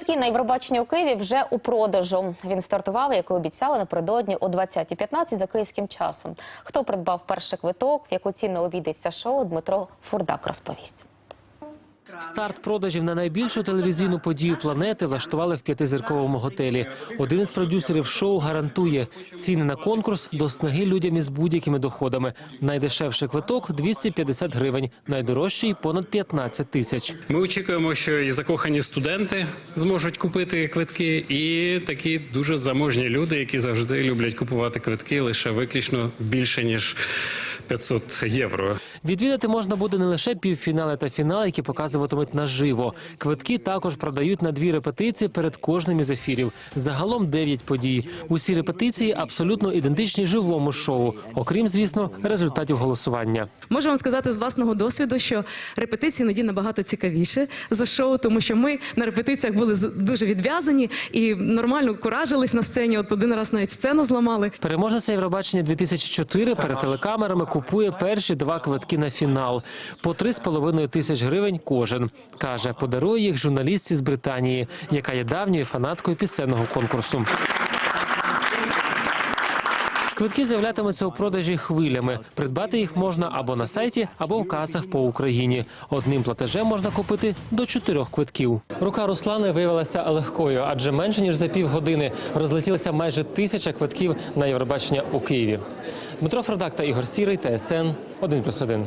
Квитки на Євробачення у Києві вже у продажу. Він стартував, як і обіцяли, напередодні о 20.15 за київським часом. Хто придбав перший квиток, в яку ціну обійдеться шоу, Дмитро Фурдак розповість. Старт продажів на найбільшу телевізійну подію планети влаштували в п'ятизірковому готелі. Один із продюсерів шоу гарантує ціни на конкурс до снаги людям із будь-якими доходами. Найдешевший квиток 250 гривень, найдорожчий понад 15 тисяч. Ми очікуємо, що і закохані студенти зможуть купити квитки, і такі дуже заможні люди, які завжди люблять купувати квитки лише виключно більше ніж 500 євро. Відвідати можна буде не лише півфінали та фінал, які показуватимуть наживо. Квитки також продають на дві репетиції перед кожним із ефірів. Загалом дев'ять подій. Усі репетиції абсолютно ідентичні живому шоу, окрім, звісно, результатів голосування. Можу вам сказати з власного досвіду, що репетиції іноді набагато цікавіше за шоу, тому що ми на репетиціях були дуже відв'язані і нормально куражились на сцені. От один раз навіть сцену зламали. Переможниця Євробачення 2004 перед телекамерами купує перші два квитки на фінал по 3,5 тисяч гривень кожен. Каже, подарує їх журналістці з Британії, яка є давньою фанаткою пісенного конкурсу. Квитки з'являтимуться у продажі хвилями. Придбати їх можна або на сайті, або в касах по Україні. Одним платежем можна купити до чотирьох квитків. Рука Руслани виявилася легкою, адже менше ніж за півгодини розлетілося майже тисяча квитків на Євробачення у Києві. Дмитро Фродак та Ігор Сірий, ТСН 1+,1.